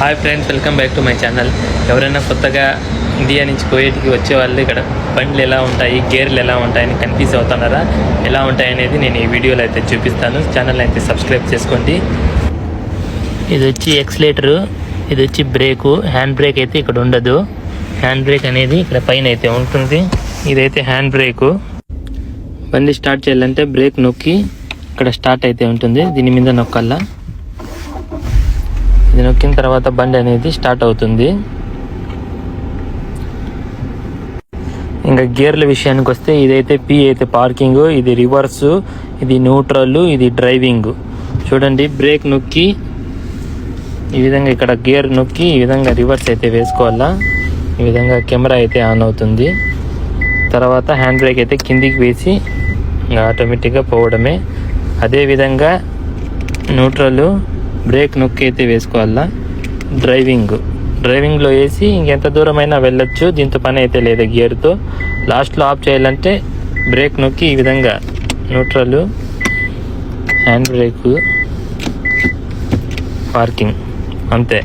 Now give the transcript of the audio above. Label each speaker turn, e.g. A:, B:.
A: Hi friends welcome back to my channel ఎవరైనా కొత్తగా India నుంచి కోయేటికి వచ్చే వాళ్ళు ఇక్కడ బండ్లు ఎలా ఉంటాయి గేర్లు ఎలా ఉంటాయని కన్ఫ్యూజ్ అవుతున్నారా? ఎలా ఉంటాయనేది నేను ఈ వీడియోలో అయితే చూపిస్తాను. ఛానల్ అయితే సబ్స్క్రైబ్ చేసుకోండి. ఇది వచ్చి ఎక్స్లేటరు ఇది వచ్చి బ్రేకు హ్యాండ్ బ్రేక్ అయితే ఇక్కడ ఉండదు. హ్యాండ్ బ్రేక్ అనేది ఇక్కడ పైన అయితే ఉంటుంది. ఇదైతే హ్యాండ్ బ్రేకు బండి స్టార్ట్ చేయాలంటే బ్రేక్ నొక్కి ఇక్కడ స్టార్ట్ అయితే ఉంటుంది. దీని మీద నొక్కల్లా. ఇది నొక్కిన తర్వాత బండి అనేది స్టార్ట్ అవుతుంది. ఇంకా గేర్ల విషయానికి వస్తే ఇదైతే పి అయితే పార్కింగ్ ఇది రివర్స్ ఇది న్యూట్రల్ ఇది డ్రైవింగ్. చూడండి బ్రేక్ నొక్కి ఈ విధంగా ఇక్కడ గేర్ నొక్కి ఈ విధంగా రివర్స్ అయితే వేసుకోవాలా. ఈ విధంగా కెమెరా అయితే ఆన్ అవుతుంది. తర్వాత హ్యాండ్ బ్రేక్ అయితే కిందికి వేసి ఇంకా ఆటోమేటిక్గా పోవడమే. అదేవిధంగా న్యూట్రల్ బ్రేక్ నొక్కి అయితే వేసుకోవాలా? డ్రైవింగ్. డ్రైవింగ్లో వేసి ఇంకెంత దూరమైనా వెళ్ళొచ్చు దీంతో పని అయితే లేదు గియర్తో లాస్ట్లో ఆఫ్ చేయాలంటే బ్రేక్ నొక్కి ఈ విధంగా. Neutral hand brake parking. అంతే.